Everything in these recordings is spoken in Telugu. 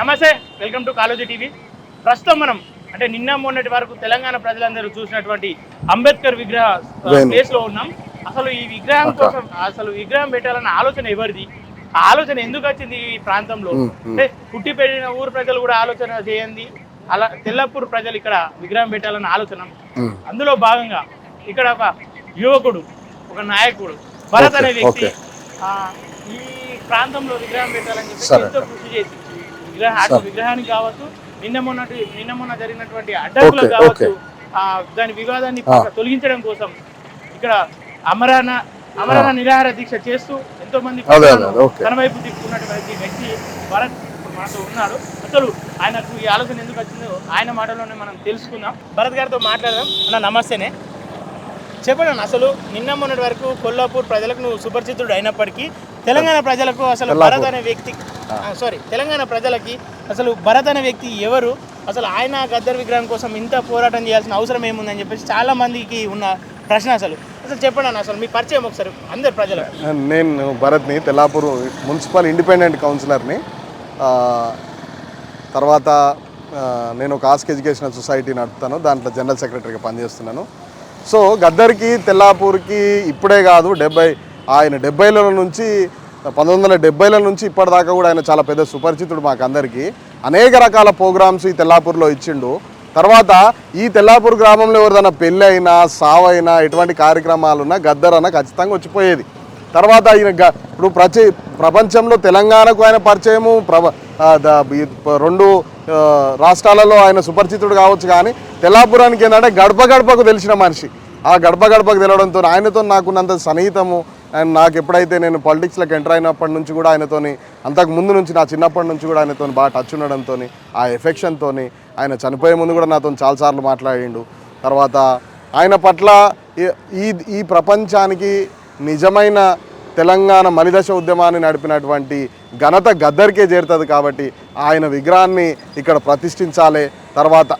నమస్తే వెల్కమ్ టు కాలోజీ టీవీ. ప్రస్తుతం మనం అంటే నిన్న మొన్నటి వరకు తెలంగాణ ప్రజలందరూ చూసినటువంటి అంబేద్కర్ విగ్రహ. ప్లేస్లో ఉన్నాం. అసలు ఈ విగ్రహం కోసం అసలు విగ్రహం పెట్టాలన్న ఆలోచన ఎవరిది? ఆ ఆలోచన ఎందుకు వచ్చింది ఈ ప్రాంతంలో. అంటే పుట్టి పెరిగిన ఊరు ప్రజలు కూడా ఆలోచన చేయండి. అలా తెల్లపూర్ ప్రజలు ఇక్కడ విగ్రహం పెట్టాలన్న ఆలోచన. అందులో భాగంగా ఇక్కడ ఒక యువకుడు ఒక నాయకుడు భరత్ అనే వ్యక్తి ఈ ప్రాంతంలో విగ్రహం పెట్టాలని చెప్పి. ఎంతో కృషి చేసి విగ్రహ విగ్రహానికి కావచ్చు నిన్న మొన్నటి నిన్న మొన్న జరిగినటువంటి అడ్డంకులకు కావచ్చు దాని వివాదాన్ని తొలగించడం కోసం ఇక్కడ అమరాన అమరాన నిరాహార దీక్ష చేస్తూ ఎంతో మంది. తన వైపు తిప్పుకున్నటువంటి వ్యక్తి భరత్ మనతో ఉన్నారు. అసలు ఆయనకు ఈ ఆలోచన ఎందుకు వచ్చిందో ఆయన మాటలోనే మనం తెలుసుకుందాం. భరత్ గారితో మాట్లాడదాం. అన్న నమస్తేనే. చెప్పండి అసలు నిన్న మొన్నటి వరకు కొల్లాపూర్ ప్రజలకు నువ్వు సుపరిచితుడు అయినప్పటికీ తెలంగాణ ప్రజలకు అసలు భరత్ అనే వ్యక్తి సారీ తెలంగాణ ప్రజలకి అసలు భరత్ అనే వ్యక్తి ఎవరు? అసలు ఆయన గద్దర్ విగ్రహం కోసం ఇంత పోరాటం చేయాల్సిన అవసరం ఏముందని చెప్పేసి చాలా మందికి ఉన్న ప్రశ్న అసలు. అసలు చెప్పండి అన్న అసలు మీ పరిచయం ఒకసారి అందరు ప్రజలు నేను భరత్ని తెల్లాపూర్ మున్సిపల్ ఇండిపెండెంట్ కౌన్సిలర్ని. తర్వాత నేను ఒక ఆస్క్ ఎడ్యుకేషనల్ సొసైటీ నడుపుతాను దాంట్లో జనరల్ సెక్రటరీగా పనిచేస్తున్నాను. సో గద్దర్కి తెల్లాపూర్కి ఇప్పుడే కాదు డెబ్బై ఆయన డెబ్బైల నుంచి పంతొమ్మిది వందల డెబ్బైల నుంచి ఇప్పటిదాకా కూడా ఆయన చాలా పెద్ద సుపరిచితుడు మాకు అందరికీ అనేక రకాల ప్రోగ్రామ్స్ ఈ తెల్లాపూర్లో ఇచ్చిండు. తర్వాత ఈ తెల్లాపూర్ గ్రామంలో ఎవరిదైనా పెళ్ళి అయినా సావైనా ఎటువంటి కార్యక్రమాలు ఉన్నా గద్దర్ అన్న ఖచ్చితంగా వచ్చిపోయేది. తర్వాత ఆయన గ- ఇప్పుడు ప్రచ ప్రపంచంలో తెలంగాణకు ఆయన పరిచయము ప్రవ ద- రెండు రాష్ట్రాలలో ఆయన సుపరిచితుడు కావచ్చు కానీ తెల్లాపురానికి ఏంటంటే గడప గడపకు తెలిసిన మనిషి. ఆ గడప గడపకు తెలవడంతో ఆయనతో నాకున్నంత సన్నిహితము అండ్ నాకు ఎప్పుడైతే నేను పాలిటిక్స్లోకి ఎంటర్ అయినప్పటి నుంచి కూడా ఆయనతోని అంతకు ముందు నుంచి నా చిన్నప్పటి నుంచి కూడా ఆయనతో బాగా టచ్ ఉండడంతో ఆ ఎఫెక్షన్తో ఆయన చనిపోయే ముందు కూడా నాతో చాలాసార్లు మాట్లాడిండు. తర్వాత ఆయన పట్ల ఈ- ఈ ఈ ప్రపంచానికి నిజమైన తెలంగాణ మలిదశ ఉద్యమాన్ని నడిపినటువంటి ఘనత గద్దరికే చేరుతుంది కాబట్టి ఆయన విగ్రహాన్ని ఇక్కడ ప్రతిష్ఠించాలి. తర్వాత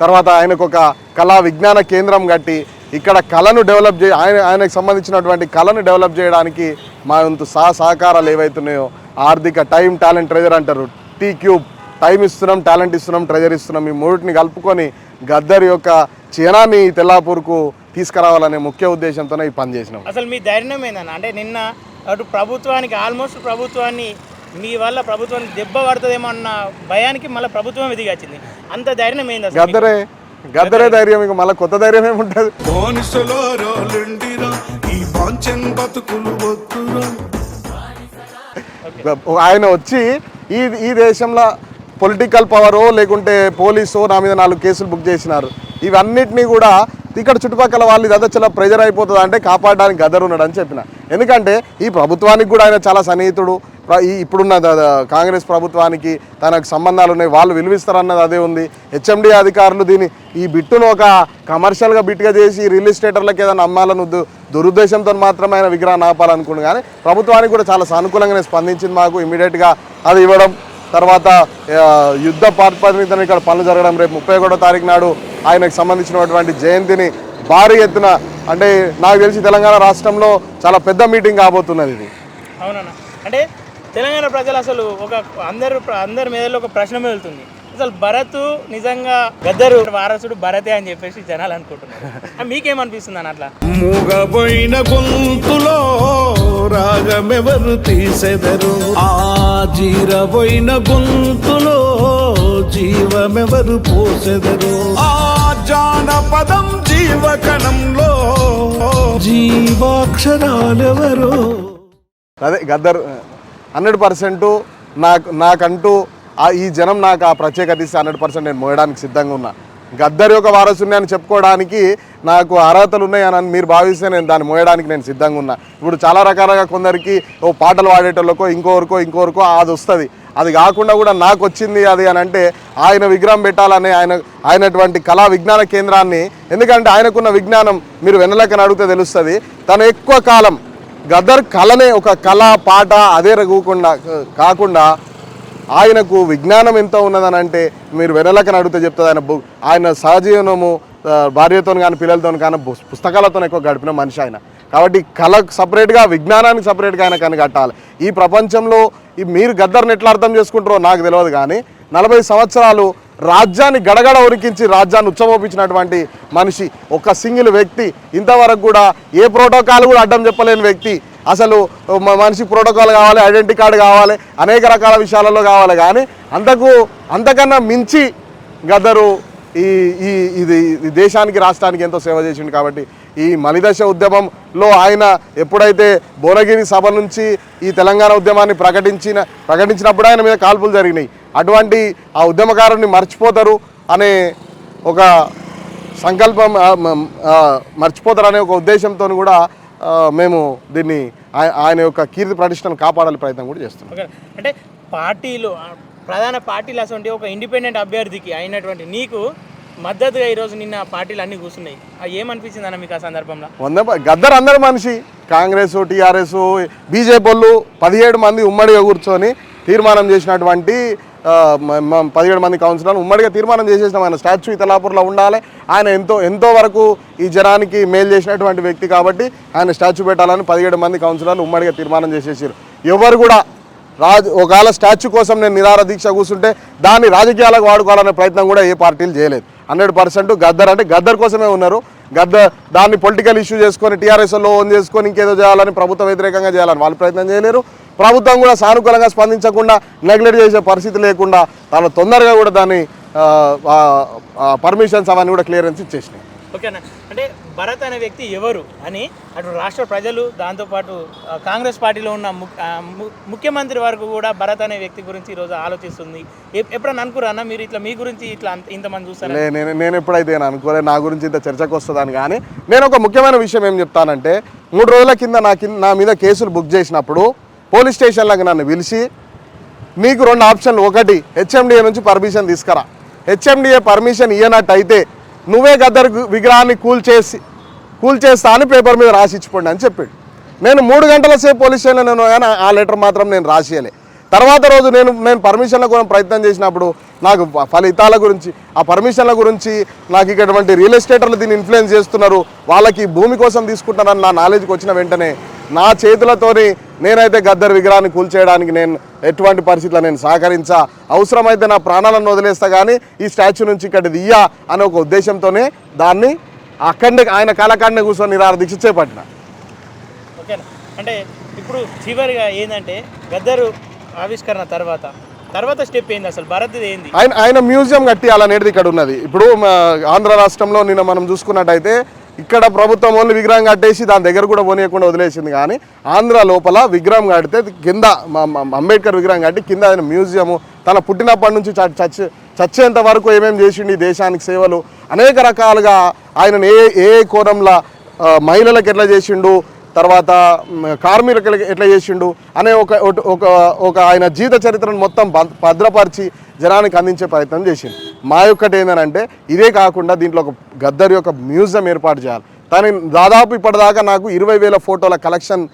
తర్వాత ఆయనకు ఒక కళా విజ్ఞాన కేంద్రం కట్టి ఇక్కడ కళను డెవలప్ చే ఆయన ఆయనకు సంబంధించినటువంటి కళను డెవలప్ చేయడానికి మా వంతు సహ సహకారాలు ఏవైతున్నాయో ఆర్థిక టైం టాలెంట్ ట్రెజర్ అంటారు. టీ క్యూబ్ టైం ఇస్తున్నాం టాలెంట్ ఇస్తున్నాం ట్రెజర్ ఇస్తున్నాం. ఈ మూడింటిని కలుపుకొని గద్దర్ యొక్క చీనాన్ని తెల్లాపూర్కు తీసుకురావాలనే ముఖ్య ఉద్దేశంతోనే ఈ పని చేసినాం. అసలు మీ ధైర్యం ఏందన్న? అంటే నిన్న అటు ప్రభుత్వానికి ఆల్మోస్ట్ ప్రభుత్వాన్ని మీ వల్ల ప్రభుత్వానికి దెబ్బ పడుతుందేమో అన్న భయానికి మళ్ళీ ప్రభుత్వం ఎదిగచ్చింది అంత ధైర్యం ఏంది? గద్దరే గద్దరే ధైర్యం ఇక మళ్ళీ కొత్త ధైర్యం ఏముంటుంది ఆయన వచ్చి ఈ ఈ దేశంలో పొలిటికల్ పవరో లేకుంటే పోలీసో నా మీద నాలుగు కేసులు బుక్ చేసినారు. ఇవన్నిటినీ కూడా ఇక్కడ చుట్టుపక్కల వాళ్ళు ఇదంతా చాలా ప్రెజర్ అయిపోతుంది అంటే కాపాడడానికి గదర్ ఉన్నాడు అని చెప్పిన. ఎందుకంటే ఈ ప్రభుత్వానికి కూడా ఆయన చాలా సన్నిహితుడు. ఇప్పుడున్న కాంగ్రెస్ ప్రభుత్వానికి తనకు సంబంధాలు ఉన్నాయి వాళ్ళు విలువిస్తారన్నది అదే ఉంది. హెచ్ఎండి అధికారులు దీన్ని ఈ బిట్టును ఒక కమర్షియల్గా బిట్గా చేసి రియల్ ఎస్టేటర్లకు ఏదైనా అమ్మాలను దురుద్దేశంతో మాత్రమే ఆయన విగ్రహాన్ని ఆపాలనుకున్నాను కానీ ప్రభుత్వానికి కూడా చాలా సానుకూలంగానే స్పందించింది మాకు ఇమీడియట్గా అది ఇవ్వడం. తర్వాత యుద్ధ పాత్పరితను ఇక్కడ పనులు జరగడం. రేపు ముప్పై ఒకటో తారీఖు నాడు ఆయనకు సంబంధించినటువంటి జయంతిని భారీ ఎత్తున అంటే నాకు తెలిసి తెలంగాణ రాష్ట్రంలో చాలా పెద్ద మీటింగ్ కాబోతున్నది ఇది. అవునన్నా. అంటే తెలంగాణ ప్రజలు అసలు ఒక అందరు అందరి మీదలో ఒక ప్రశ్న వెళ్తుంది అసలు భరత్ నిజంగా గద్దరు వారసుడు భరతే అని చెప్పేసి జనాలు అనుకుంటున్నారు. మీకేమనిపిస్తుంది అన్న అట్లా? మూగబోయిన గొంతులో రాగమెవరు తీసెదరు? ఆ జీరబోయిన గొంతులో జీవమెవరు పోసెదరు? ఆ జానపదం జీవకణంలో జీవాక్షరాలెవరు? అదే గద్దర్ హండ్రెడ్ పర్సెంట్ నాకు నాకంటూ ఆ ఈ జనం నాకు ఆ ప్రత్యేకత ఇస్తే హండ్రెడ్ పర్సెంట్ నేను మోయడానికి సిద్ధంగా ఉన్నా. గద్దర్ యొక్క వారసుని అని చెప్పుకోవడానికి నాకు అర్హతలు ఉన్నాయని అని మీరు భావిస్తే నేను దాన్ని మోయడానికి నేను సిద్ధంగా ఉన్నా. ఇప్పుడు చాలా రకాలుగా కొందరికి ఓ పాటలు పాడేటోళ్ళకో ఇంకోరికో ఇంకోరికో అది వస్తుంది. అది కాకుండా కూడా నాకు వచ్చింది అది అని అంటే ఆయన విగ్రహం పెట్టాలని ఆయన ఆయనటువంటి కళా విజ్ఞాన కేంద్రాన్ని ఎందుకంటే ఆయనకున్న విజ్ఞానం మీరు వెన్నలకని అడిగితే తెలుస్తుంది. తను ఎక్కువ కాలం గదర్ కళనే ఒక కళ పాట అదే రఘుకుండా కాకుండా ఆయనకు విజ్ఞానం ఎంత ఉన్నదని అంటే మీరు వెనలకని అడిగితే చెప్తుంది ఆయన ఆయన సహజీవనము భార్యతో కానీ పిల్లలతో కానీ పుస్తకాలతో ఎక్కువ గడిపిన మనిషి ఆయన. కాబట్టి కళకు సపరేట్గా విజ్ఞానానికి సపరేట్గా ఆయన కనిగట్టాలి ఈ ప్రపంచంలో ఈ మీరు గద్దర్ని ఎట్లా అర్థం చేసుకుంటారో నాకు తెలియదు కానీ నలభై సంవత్సరాలు రాజ్యాన్ని గడగడ ఉరికించి రాజ్యాన్ని ఉచ్చమోపించినటువంటి మనిషి ఒక సింగిల్ వ్యక్తి ఇంతవరకు కూడా ఏ ప్రోటోకాల్ కూడా అడ్డం చెప్పలేని వ్యక్తి. అసలు మనిషి ప్రోటోకాల్ కావాలి ఐడెంటిటీ కార్డు కావాలి అనేక రకాల విషయాలలో కావాలి. కానీ అంతకు అంతకన్నా మించి గద్దరు ఈ ఈ ఇది ఈ దేశానికి రాష్ట్రానికి ఎంతో సేవ చేసిండు కాబట్టి ఈ మలిదశ ఉద్యమంలో ఆయన ఎప్పుడైతే భువనగిరి సభ నుంచి ఈ తెలంగాణ ఉద్యమాన్ని ప్రకటించిన ప్రకటించినప్పుడు ఆయన మీద కాల్పులు జరిగినాయి. అటువంటి ఆ ఉద్యమకారుని మర్చిపోతారు అనే ఒక సంకల్పం ఆ, మ- ఆ, మర్చిపోతారనే ఒక ఉద్దేశంతో కూడా మేము దీన్ని ఆయ- ఆయన యొక్క కీర్తి ప్రతిష్టను కాపాడాలి ప్రయత్నం కూడా చేస్తున్నాం. అంటే పార్టీలు ప్రధాన పార్టీలు అసలు ఒక ఇండిపెండెంట్ అభ్యర్థికి అయినటువంటి నీకు మద్దతుగా ఈరోజు నిన్న పార్టీలు అన్నీ కూర్చున్నాయి. ఏమనిపించింది అన్న మీకు ఆ సందర్భంలో? వంద గద్దర్ అందరి మనిషి. కాంగ్రెస్ టీఆర్ఎస్ బీజేపీ వాళ్ళు పదిహేడు మంది ఉమ్మడిగా కూర్చొని తీర్మానం చేసినటువంటి పదిహేడు మంది కౌన్సిలర్లు ఉమ్మడిగా తీర్మానం చేసేసినాం ఆయన స్టాచ్యూ ఇతలాపూర్లో ఉండాలి. ఆయన ఎంతో ఎంతో వరకు ఈ జనానికి మేలు చేసినటువంటి వ్యక్తి కాబట్టి ఆయన స్టాచ్యూ పెట్టాలని పదిహేడు మంది కౌన్సిలర్లు ఉమ్మడిగా తీర్మానం చేసేసారు. ఎవరు కూడా రాజు ఒకవేళ స్టాచ్యూ కోసం నేను నిరార దీక్ష కూర్చుంటే దాన్ని రాజకీయాలకు వాడుకోవాలనే ప్రయత్నం కూడా ఏ పార్టీలు చేయలేదు. హండ్రెడ్ పర్సెంట్ గద్దర్ అంటే గద్దర్ కోసమే ఉన్నారు. గద్దర్ దాన్ని పొలిటికల్ ఇష్యూ చేసుకొని టీఆర్ఎస్లో ఓన్ చేసుకొని ఇంకేదో చేయాలని ప్రభుత్వ వ్యతిరేకంగా చేయాలని వాళ్ళు ప్రయత్నం చేయలేరు. ప్రభుత్వం కూడా సానుకూలంగా స్పందించకుండా నెగ్లెక్ట్ చేసే పరిస్థితి లేకుండా చాలా తొందరగా కూడా దాన్ని పర్మిషన్స్ అవన్నీ కూడా క్లియరెన్స్ ఇచ్చేసినాయి. ఓకేనా అంటే భరత్ అనే వ్యక్తి ఎవరు అని అటు రాష్ట్ర ప్రజలు దాంతోపాటు కాంగ్రెస్ పార్టీలో ఉన్న ముఖ్యమంత్రి వరకు కూడా భరత్ అనే వ్యక్తి గురించి ఈరోజు ఆలోచిస్తుంది. ఎప్- ఎప్పుడన్నా అనుకురా మీరు ఇట్లా మీ గురించి ఇట్లా ఇంతమంది చూస్తారా నేను నేను ఎప్పుడైతే అనుకోలేదు నా గురించి ఇంత చర్చకు వస్తుందని కానీ నేను ఒక ముఖ్యమైన విషయం ఏం చెప్తానంటే మూడు రోజుల కింద నా కింద నా మీద కేసులు బుక్ చేసినప్పుడు పోలీస్ స్టేషన్లకు నన్ను పిలిచి నీకు రెండు ఆప్షన్లు. ఒకటి హెచ్ఎండిఏ నుంచి పర్మిషన్ తీసుకురా. హెచ్ఎండిఏ పర్మిషన్ ఇయ్యనట్టు నువ్వే గద్దర్ విగ్రహాన్ని కూల్ చేసి కూల్ చేస్తా అని పేపర్ మీద రాసి ఇచ్చిపోండి అని చెప్పాడు. నేను మూడు గంటల సేపు పోలీస్ స్టేషన్లో నేను కానీ ఆ లెటర్ మాత్రం నేను రాసియలే. తర్వాత రోజు నేను నేను పర్మిషన్ల కోసం ప్రయత్నం చేసినప్పుడు నాకు ఫలితాల గురించి ఆ పర్మిషన్ల గురించి నాకు ఇక్కడ రియల్ ఎస్టేటర్లు దీన్ని ఇన్ఫ్లుయెన్స్ చేస్తున్నారు. వాళ్ళకి భూమి కోసం తీసుకుంటారని నా నాలెడ్జ్కి వచ్చిన వెంటనే నా చేతులతోని నేనైతే గద్దర్ విగ్రహాన్ని కూల్చేయడానికి నేను ఎటువంటి పరిస్థితుల్లో నేను సహకరించా? అవసరమైతే నా ప్రాణాలను వదిలేస్తా కానీ ఈ స్టాచ్యూ నుంచి ఇక్కడ దియ్యా అనే ఒక ఉద్దేశంతోనే దాన్ని అక్కడనే ఆయన కాలకాడనే కూర్చొని నిరాహార దీక్ష చేపట్టిన. ఓకేనా అంటే ఇప్పుడు చివరిగా ఏంటంటే గద్దరు ఆవిష్కరణ తర్వాత తర్వాత స్టెప్ ఏంది అసలు? భరత్ ఏంది? ఆయన ఆయన మ్యూజియం కట్టియాలనేది ఇక్కడ ఉన్నది. ఇప్పుడు ఆంధ్ర రాష్ట్రంలో నిన్న మనం చూసుకున్నట్టయితే ఇక్కడ ప్రభుత్వం ఓన్లీ విగ్రహం కట్టేసి దాని దగ్గర కూడా పోనీయకుండా వదిలేసింది. కానీ ఆంధ్ర లోపల విగ్రహం కడితే కింద అంబేద్కర్ విగ్రహం కట్టి కింద ఆయన మ్యూజియము తన పుట్టినప్పటి నుంచి చ- చచ్చే చచ్చేంత వరకు ఏమేమి చేసిండు దేశానికి సేవలు అనేక రకాలుగా ఆయన ఏ ఏ కోణంలో మహిళలకు ఎట్లా చేసిండు తర్వాత కార్మికులకి ఎట్లా చేసిండు అనే ఒక ఒక- ఒక ఆయన జీవిత చరిత్రను మొత్తం భద్ర- భద్రపరిచి జనానికి అందించే ప్రయత్నం చేసిండు. మా యొక్కటి ఏంటంటే ఇదే కాకుండా దీంట్లో ఒక గద్దర్ యొక్క మ్యూజియం ఏర్పాటు చేయాలి. కానీ దాదాపు ఇప్పటిదాకా నాకు ఇరవై వేల ఫోటోల కలెక్షన్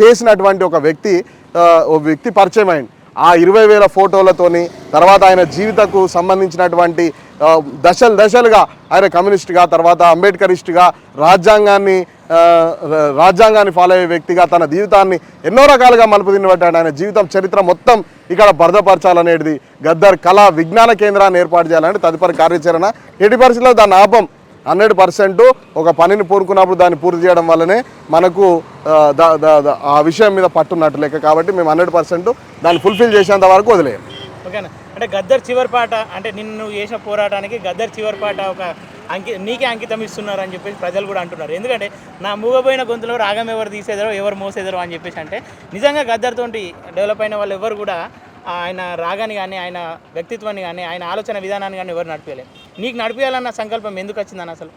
చేసినటువంటి ఒక వ్యక్తి ఒక ఓ వ్యక్తి పరిచయం అయింది ఆ ఇరవై వేల ఫోటోలతోని తర్వాత ఆయన జీవితకు సంబంధించినటువంటి దశలు దశలుగా ఆయన కమ్యూనిస్ట్గా తర్వాత అంబేద్కరిస్ట్గా రాజ్యాంగాన్ని రాజ్యాంగాన్ని ఫాలో అయ్యే వ్యక్తిగా తన జీవితాన్ని ఎన్నో రకాలుగా మలుపు తినబట్టాడు ఆయన జీవితం చరిత్ర మొత్తం ఇక్కడ భద్రపరచాలనేది గద్దర్ కళా విజ్ఞాన కేంద్రాన్ని ఏర్పాటు చేయాలని తదుపరి కార్యాచరణ. ఎటు పరిస్థితుల్లో దాని ఆపం హండ్రెడ్ పర్సెంట్ ఒక పనిని పూరుకున్నప్పుడు దాన్ని పూర్తి చేయడం వల్లనే మనకు ఆ, విషయం మీద పట్టున్నట్టు లెక్క కాబట్టి మేము హండ్రెడ్ పర్సెంట్ దాన్ని ఫుల్ఫిల్ చేసేంత వరకు వదిలేయం. ఓకేనా? అంటే గద్దర్ చివరి పాట అంటే నిన్ను చేసిన పోరాటానికి గద్దర్ చివరి పాట ఒక అంకి నీకే అంకితం ఇస్తున్నారు అని చెప్పేసి ప్రజలు కూడా అంటున్నారు. ఎందుకంటే నా మూగపోయిన గొంతులో రాగం ఎవరు తీసేదారో ఎవరు మోసేదారో అని చెప్పేసి అంటే నిజంగా గద్దర్తోటి డెవలప్ అయిన వాళ్ళు ఎవరు కూడా ఆయన రాగాన్ని కానీ ఆయన వ్యక్తిత్వాన్ని కానీ ఆయన ఆలోచన విధానాన్ని కానీ ఎవరు నడిపేయలేదు. నీకు నడిపేయాలన్న సంకల్పం ఎందుకు వచ్చిందని అసలు?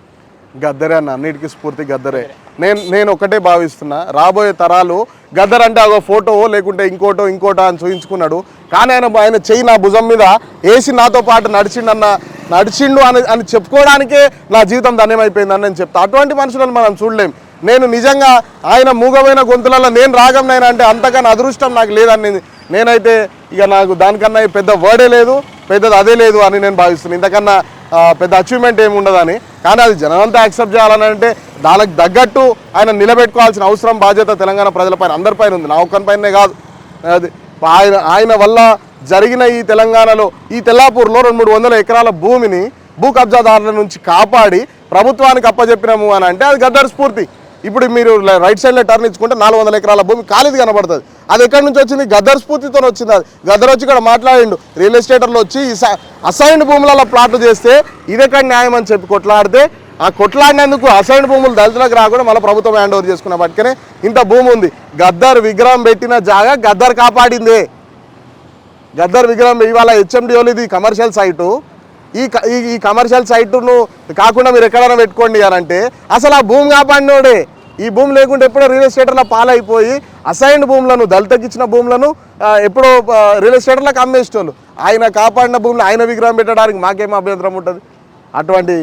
గద్దరే అన్న అన్నిటికీ స్ఫూర్తి గద్దరే. నేను నేను ఒకటే భావిస్తున్నా రాబోయే తరాలు గద్దర్ అంటే అగో ఫోటో లేకుంటే ఇంకోటో ఇంకోటో అని చూయించుకున్నాడు. కానీ ఆయన ఆయన చెయ్యి నా భుజం మీద వేసి నాతో పాటు నడిచిండన్న నడిచిండు అని అని చెప్పుకోవడానికే నా జీవితం ధన్యమైపోయిందని నేను చెప్తా. అటువంటి మనుషులను మనం చూడలేం. నేను నిజంగా ఆయన మూగమైన గొంతులలో నేను రాగం నేను అంటే అంతకన్నా అదృష్టం నాకు లేదని నేనైతే ఇక నాకు దానికన్నా పెద్ద వర్డే లేదు పెద్దది అదే లేదు అని నేను భావిస్తున్నాను. ఇంతకన్నా పెద్ద అచీవ్మెంట్ ఏమి ఉండదని. కానీ అది జనమంతా యాక్సెప్ట్ చేయాలని అంటే దానికి తగ్గట్టు ఆయన నిలబెట్టుకోవాల్సిన అవసరం బాధ్యత తెలంగాణ ప్రజలపైన అందరిపైన ఉంది. నా ఒక్కనిపైనే కాదు. అది ఆయన ఆయన వల్ల జరిగిన ఈ తెలంగాణలో ఈ తెల్లాపూర్లో రెండు మూడు వందల ఎకరాల భూమిని భూ కబ్జాదారుల నుంచి కాపాడి ప్రభుత్వానికి అప్పజెప్పినాము అని అంటే అది గద్దర్ స్ఫూర్తి. ఇప్పుడు మీరు రైట్ సైడ్లో టర్న్ ఇచ్చుకుంటే నాలుగు వందల ఎకరాల భూమి ఖాళీది కనబడుతుంది. అది ఎక్కడి నుంచి వచ్చింది? గద్దర్ స్ఫూర్తితో వచ్చింది అది. గద్దర్ వచ్చి ఇక్కడ మాట్లాడిండు. రియల్ ఎస్టేటర్లు వచ్చి ఈ అసైన్డ్ భూములలో ప్లాట్లు చేస్తే ఇదెక్కడ న్యాయం అని చెప్పి కొట్లాడితే ఆ కొట్లాడినందుకు అసైన్డ్ భూములు దళితులకు రాకుండా మళ్ళీ ప్రభుత్వం హ్యాండ్ ఓవర్ చేసుకున్న బట్టుకనే ఇంత భూమి ఉంది. గద్దర్ విగ్రహం పెట్టిన జాగా గద్దర్ కాపాడిందే. గద్దర్ విగ్రహం ఇవాళ హెచ్ఎండిఓలు ఇది కమర్షియల్ సైటు. ఈ క- ఈ- ఈ కమర్షియల్ సైటును కాకుండా మీరు ఎక్కడైనా పెట్టుకోండి అని అంటే అసలు ఆ భూమి కాపాడినోడే. ఈ భూమి లేకుండా ఎప్పుడో రియల్ ఎస్టేటర్ల పాలైపోయి అసైన్డ్ భూములను దళితకి ఇచ్చిన భూములను ఎప్పుడో రియల్ ఎస్టేటర్లకు అమ్మేసేటోళ్ళు. ఆయన కాపాడిన భూములు ఆయన విగ్రహం పెట్టడానికి మాకేం అభ్యంతరం ఉంటుంది? అటువంటి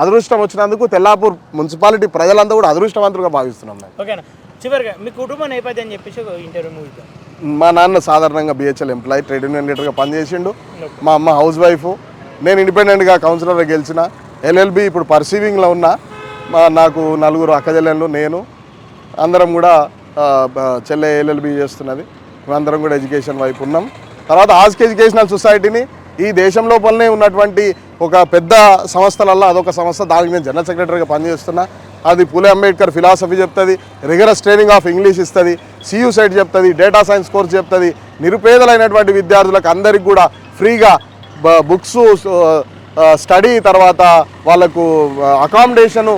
అదృష్టం వచ్చినందుకు తెల్లాపూర్ మున్సిపాలిటీ ప్రజలంతా కూడా అదృష్టవంతులుగా భావిస్తున్నాం ఓకేనా? చివరిగా మీ కుటుంబ నేపథ్యం చెప్పేసి ఇంటర్వ్యూ మా నాన్న సాధారణంగా బిహెచ్ఎల్ ఎంప్లాయీ ట్రేడ్ యూనియన్ లీడర్గా పనిచేసిండు. మా అమ్మ హౌస్ వైఫ్ నేను ఇండిపెండెంట్గా కౌన్సిలర్గా గెలిచిన. ఎల్ఎల్బి ఇప్పుడు పర్సీవింగ్లో ఉన్న మా నాకు నలుగురు అక్కజల్లెళ్ళు నేను. అందరం కూడా చెల్లె ఎల్ఎల్బి చేస్తున్నది. మేమందరం కూడా ఎడ్యుకేషన్ వైపు ఉన్నాం. తర్వాత ఆస్క్ ఎడ్యుకేషనల్ సొసైటీని ఈ దేశం లోపలనే ఉన్నటువంటి ఒక పెద్ద సంస్థలల్లో అదొక సంస్థ. దానికి నేను జనరల్ సెక్రటరీగా పనిచేస్తున్నా. అది పూలే అంబేద్కర్ ఫిలాసఫీ చెప్తుంది రిగరస్ ట్రైనింగ్ ఆఫ్ ఇంగ్లీష్ ఇస్తుంది సియూ సైట్ చెప్తుంది డేటా సైన్స్ కోర్స్ చెప్తుంది నిరుపేదలైనటువంటి విద్యార్థులకు అందరికి కూడా ఫ్రీగా బుక్స్ స్టడీ తర్వాత వాళ్ళకు అకామిడేషను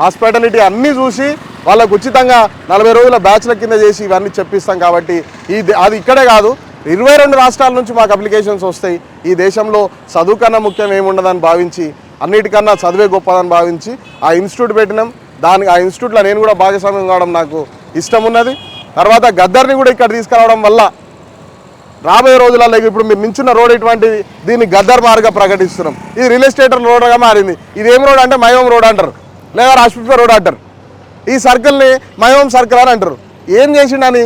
హాస్పిటాలిటీ అన్నీ చూసి వాళ్ళకు ఉచితంగా నలభై రోజుల బ్యాచ్ల కింద చేసి ఇవన్నీ చెప్పిస్తాం కాబట్టి ఈ అది ఇక్కడే కాదు ఇరవై రెండు రాష్ట్రాల నుంచి మాకు అప్లికేషన్స్ వస్తాయి. ఈ దేశంలో చదువు కన్నా ముఖ్యం ఏముండదని భావించి అన్నిటికన్నా చదివే గొప్పదని భావించి ఆ ఇన్స్టిట్యూట్ పెట్టినాం. దానికి ఆ ఇన్స్టిట్యూట్లో నేను కూడా భాగస్వామ్యం కావడం నాకు ఇష్టం ఉన్నది. తర్వాత గద్దర్ని కూడా ఇక్కడ తీసుకురావడం వల్ల రాబోయే రోజులలో ఇప్పుడు మీరు నించున్న రోడ్ ఇటువంటి దీన్ని గద్దర్ మార్గా ప్రకటిస్తున్నాం. ఇది రియల్ ఎస్టేట్ రోడ్గా మారింది. ఇది ఏం రోడ్ అంటే మయోం రోడ్ అంటారు. లేదా రాష్ట్రపతి రోడ్ అంటారు. ఈ సర్కిల్ని మయోం సర్కిల్ అని అంటారు. ఏం చేసిండని?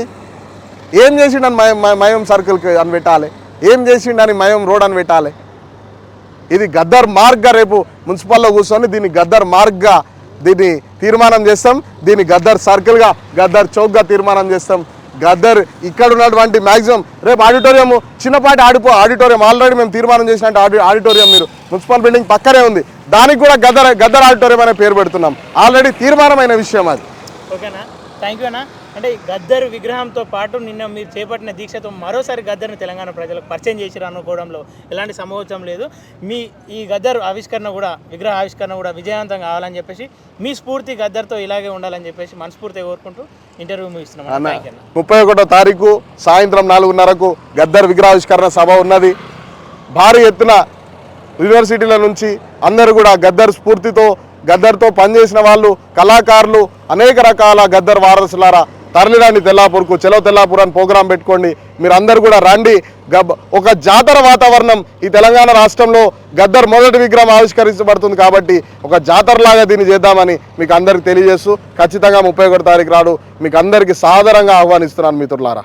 ఏం చేసిండని మయం మయం సర్కిల్కి అని పెట్టాలి. ఏం చేసిండని మయం రోడ్ అని పెట్టాలి. ఇది గద్దర్ మార్గ్గా రేపు మున్సిపల్లో కూర్చొని దీన్ని గద్దర్ మార్గ్గా దీన్ని తీర్మానం చేస్తాం. దీన్ని గద్దర్ సర్కిల్గా గద్దర్ చౌక్గా తీర్మానం చేస్తాం. గద్దర్ ఇక్కడ ఉన్నటువంటి మ్యాక్సిమం రేపు ఆడిటోరియం చిన్నపాటి ఆడిపో ఆడిటోరియం ఆల్రెడీ మేము తీర్మానం చేసినట్టు ఆడి ఆడిటోరియం మీరు మున్సిపల్ బిల్డింగ్ పక్కనే ఉంది. దానికి కూడా గద్దర్ గద్దర్ ఆడిటోరియం అనే పేరు పెడుతున్నాం. ఆల్రెడీ తీర్మానమైన విషయం అది. ఓకేనా? థ్యాంక్ యూ అంటే గద్దర్ విగ్రహంతో పాటు నిన్న మీరు చేపట్టిన దీక్షతో మరోసారి గద్దర్ని తెలంగాణ ప్రజలకు పరిచయం చేసిరు అనుకోవడంలో ఎలాంటి సమోచం లేదు. మీ ఈ గద్దర్ ఆవిష్కరణ కూడా విగ్రహ ఆవిష్కరణ కూడా విజయవంతం కావాలని చెప్పేసి మీ స్ఫూర్తి గద్దర్తో ఇలాగే ఉండాలని చెప్పేసి మనస్ఫూర్తిగా కోరుకుంటూ ఇంటర్వ్యూ ముగిస్తున్నాం. ముప్పై ఒకటో తారీఖు సాయంత్రం నాలుగున్నరకు గద్దర్ విగ్రహావిష్కరణ సభ ఉన్నది. భారీ ఎత్తున యూనివర్సిటీల నుంచి అందరూ కూడా గద్దర్ స్ఫూర్తితో గద్దర్తో పనిచేసిన వాళ్ళు కళాకారులు అనేక రకాల గద్దర్ వారసులారా తరలిరండి తెల్లాపూర్కు చెలో తెల్లాపూర్ అని ప్రోగ్రాం పెట్టుకోండి. మీరు అందరు కూడా రండి. గబ్ ఒక జాతర వాతావరణం ఈ తెలంగాణ రాష్ట్రంలో గద్దర్ మొదటి విగ్రహం ఆవిష్కరించబడుతుంది కాబట్టి ఒక జాతరలాగా దీన్ని చేద్దామని మీకు అందరికి తెలియజేస్తూ ఖచ్చితంగా ముప్పై ఒకటి తారీఖు రాడు మీకు అందరికీ సాదరంగా ఆహ్వానిస్తున్నాను మిత్రులారా.